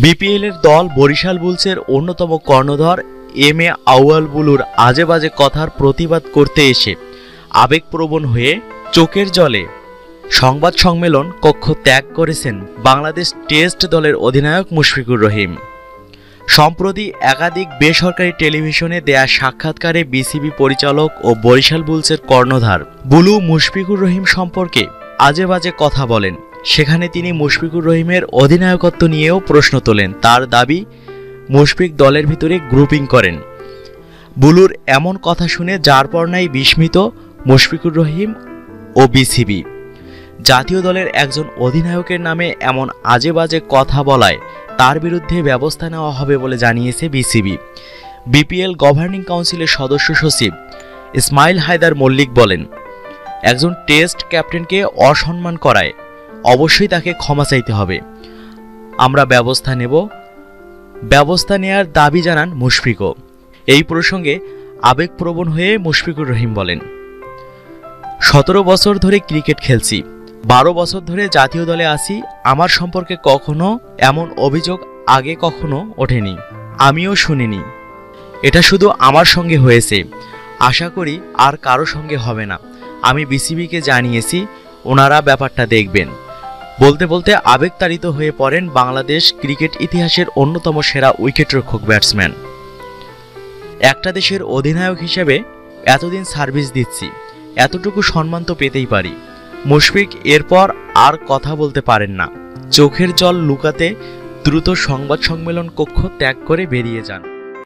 BPL এর দল বরিশাল বুলসের অন্যতম কর্ণধর এম এ আউয়াল বুলুর আজে বাজে কথার প্রতিবাদ করতে এসে আবেগপ্রবণ হয়ে চোখের জলে সংবাদ সম্মেলন কক্ষ ত্যাগ করেছেন বাংলাদেশ টেস্ট দলের অধিনায়ক মুশফিকুর রহিম। সম্প্রতি একাধিক বেসরকারি টেলিভিশনে দেয়া সাক্ষাৎকারে বিসিবি পরিচালক ও বরিশাল বুলসের কর্ণধার বুলু মুশফিকুর রহিম সম্পর্কে আজে বাজে কথা বলেন। সেখানে তিনি মুশফিকুর রহিমের অধিনায়কত্ব নিয়েও প্রশ্ন তোলেন। তার দাবি, মুশফিক দলের ভিতরে গ্রুপিং করেন। বুলুর এমন কথা শুনে যার পর নাই বিস্মিত মুশফিকুর রহিম ও বিসিবি। জাতীয় দলের একজন অধিনায়কের নামে এমন আজে বাজে কথা বলায়, তার বিরুদ্ধে ব্যবস্থা নেওয়া হবে বলে জানিয়েছে বিসিবি। বিপিএল গভর্নিং কাউন্সিলের সদস্য সচিব ইসমাইল হায়দার মল্লিক বলেন, একজন টেস্ট ক্যাপ্টেনকে অসম্মান করায়। অবশ্যই তাকে ক্ষমা চাইতে হবে। আমরা ব্যবস্থা নেব। ব্যবস্থা নেয়ার দাবি জানান মুশফিকও। এই প্রসঙ্গে আবেগপ্রবণ হয়ে মুশফিকুর রহিম বলেন, সতেরো বছর ধরে ক্রিকেট খেলছি। বারো বছর ধরে জাতীয় দলে আছি। আমার সম্পর্কে কখনো এমন অভিযোগ আগে কখনো ওঠেনি। আমিও শুনিনি। এটা শুধু আমার সঙ্গে হয়েছে। আশা করি আর কারও সঙ্গে হবে না। আমি বিসিবিকে জানিয়েছি। ওনারা ব্যাপারটা দেখবেন। বলতে বলতে আবেগতাড়িত হয়ে পড়েন বাংলাদেশ ক্রিকেট ইতিহাসের অন্যতম সেরা উইকেটরক্ষক ব্যাটসম্যান। একটা দেশের অধিনায়ক হিসেবে এতদিন সার্ভিস দিচ্ছি, এতটুকু সম্মান তো পেতেই পারি। মুশফিক, এরপর আর কথা বলতে পারেন না। চোখের জল লুকাতে দ্রুত সংবাদ সম্মেলন কক্ষ ত্যাগ করে বেরিয়ে যান।